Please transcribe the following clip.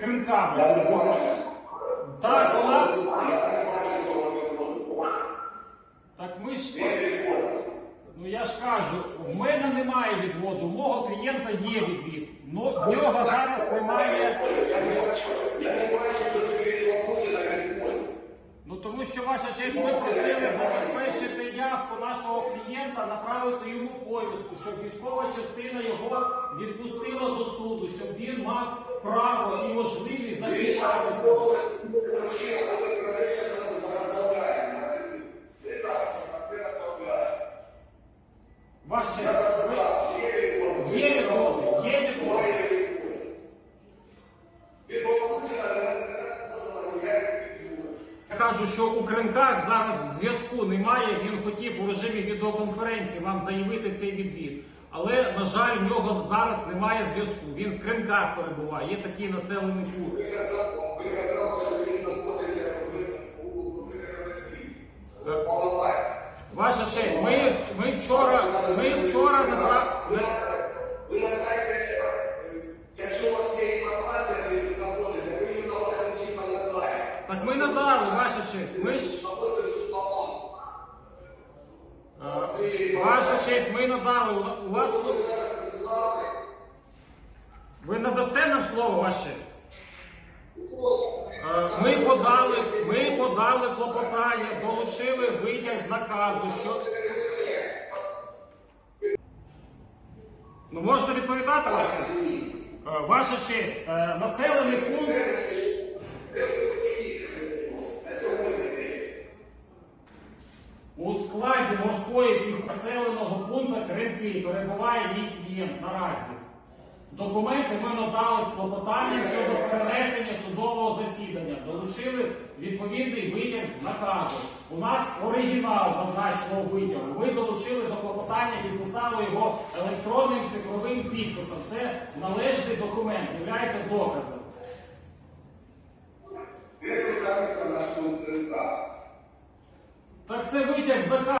кринками. Так, у нас. Так ми ж. Ну я ж кажу, в мене немає відводу, у мого клієнта є відвід. Ну, в нього зараз немає. Я не бачу, що тобі відводять на. Ну тому що ваша честь, ми просили забезпечити явку нашого клієнта, направити йому повістку, щоб військова частина його відпустила суду, щоб він мав право і можливість захищатися. Ваша честь, ви... є відводи, є відводи. Я кажу, що у Кринках зараз зв'язку немає. Він хотів у режимі відеоконференції вам заявити цей відвід. Але, на жаль, в нього зараз немає зв'язку. Він в Кринках перебуває. Є такий населений пункт. Ваша честь, ми, вчора, ми вчора набра... Ви надаєте, якщо у вас є інформація, ви знаходите, ви її вашому чіпа надаєте. Так ми надали, ваша честь. Ми ж... Е, Ваша честь, ми надали. У- вас... Ви надасте нам слово, ваша честь? Е, Ми подали, ми подали клопотання, долучили витяг з наказу, що. Ну можна відповідати, ваша честь? Е, Ваша честь, е, населений пункт. У складі морської півнаселеного пункту Кринки перебуває мій клієнт наразі. Документи ми надали з клопотанням щодо перенесення судового засідання. Долучили відповідний витяг з наказу. У нас оригінал зазначеного витягу. Ми долучили до клопотання, підписали його електронним цифровим підписом. Це належний документ, є доказом. Ви розказуєте нашому Так це витяг з наказу.